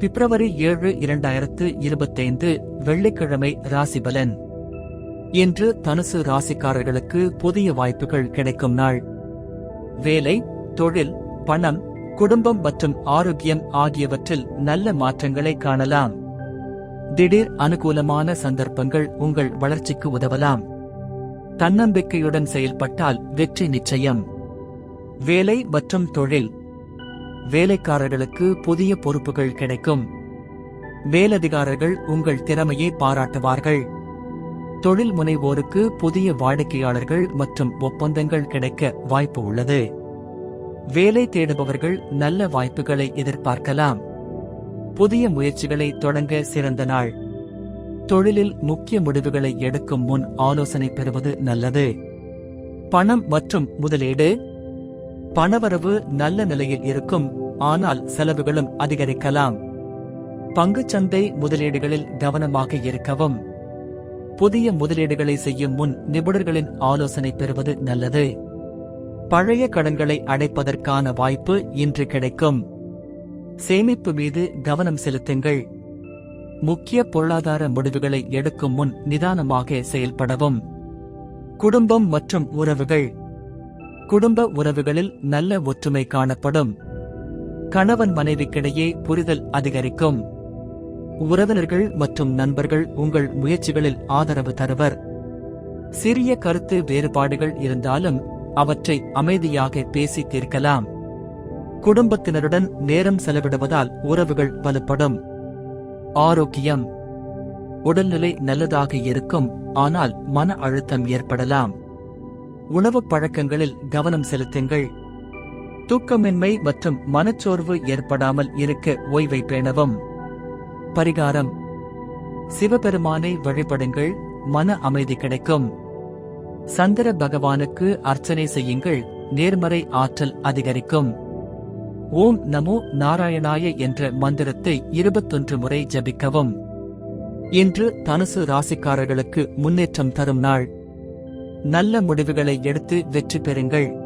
பிப்ரவரி ஏழு இரண்டாயிரத்து இருபத்தைந்து வெள்ளிக்கிழமை ராசிபலன். இன்று தனுசு ராசிக்காரர்களுக்கு புதிய வாய்ப்புகள் கிடைக்கும் நாள். வேலை தொழில் பணம் குடும்பம் மற்றும் ஆரோக்கியம் ஆகியவற்றில் நல்ல மாற்றங்களை காணலாம். திடீர் அனுகூலமான சந்தர்ப்பங்கள் உங்கள் வளர்ச்சிக்கு உதவலாம். தன்னம்பிக்கையுடன் செயல்பட்டால் வெற்றி நிச்சயம். வேலை மற்றும் தொழில் வேலைக்காரர்களுக்கு புதிய பொறுப்புகள் கிடைக்கும். மேலதிகாரர்கள் உங்கள் திறமையை பாராட்டுவார்கள். தொழில் முனைவோருக்கு புதிய வாடிக்கையாளர்கள் மற்றும் ஒப்பந்தங்கள் கிடைக்க வாய்ப்பு உள்ளது. வேலை தேடுபவர்கள் நல்ல வாய்ப்புகளை எதிர்பார்க்கலாம். புதிய முயற்சிகளை தொடங்க சிறந்த நாள். தொழிலில் முக்கிய முடிவுகளை எடுக்கும் முன் ஆலோசனை பெறுவது நல்லது. பணம் மற்றும் முதலீடு பணவரவு நல்ல நிலையில் இருக்கும் ஆனால் செலவுகளும் அதிகரிக்கலாம். பங்குச்சந்தை முதலீடுகளில் கவனமாக இருக்கவும். புதிய முதலீடுகளை செய்யும் முன் நிபுணர்களின் ஆலோசனை பெறுவது நல்லது. பழைய கடன்களை அடைப்பதற்கான வாய்ப்பு இன்று கிடைக்கும். சேமிப்பு மீது கவனம் செலுத்துங்கள். முக்கிய பொருளாதார முடிவுகளை எடுக்கும் முன் நிதானமாக செயல்படவும். குடும்பம் மற்றும் உறவுகள் குடும்ப உறவுகளில் நல்ல ஒற்றுமை காணப்படும். கணவன் மனைவிக்கிடையே புரிதல் அதிகரிக்கும். உறவினர்கள் மற்றும் நண்பர்கள் உங்கள் முயற்சிகளில் ஆதரவு தருவர். சிறிய கருத்து வேறுபாடுகள் இருந்தாலும் அவற்றை அமைதியாக பேசி தீர்க்கலாம். குடும்பத்தினருடன் நேரம் செலவிடுவதால் உறவுகள் வலுப்படும். ஆரோக்கியம். உடல்நிலை நல்லதாக இருக்கும் ஆனால் மன அழுத்தம் ஏற்படலாம். உணவுப் பழக்கங்களில் கவனம் செலுத்துங்கள். தூக்கமின்மை மற்றும் மனச்சோர்வு ஏற்படாமல் இருக்க ஓய்வை பேணவும். பரிகாரம். சிவபெருமானை வழிபடுங்கள் மன அமைதி கிடைக்கும். சந்திர பகவானுக்கு அர்ச்சனை செய்யுங்கள் நேர்மறை ஆற்றல் அதிகரிக்கும். ஓம் நமோ நாராயணாய என்ற மந்திரத்தை இருபத்தொன்று முறை ஜபிக்கவும். இன்று தனுசு ராசிக்காரர்களுக்கு முன்னேற்றம் தரும் நாள். நல்ல முடிவுகளை எடுத்து வெற்றி பெறுங்கள்.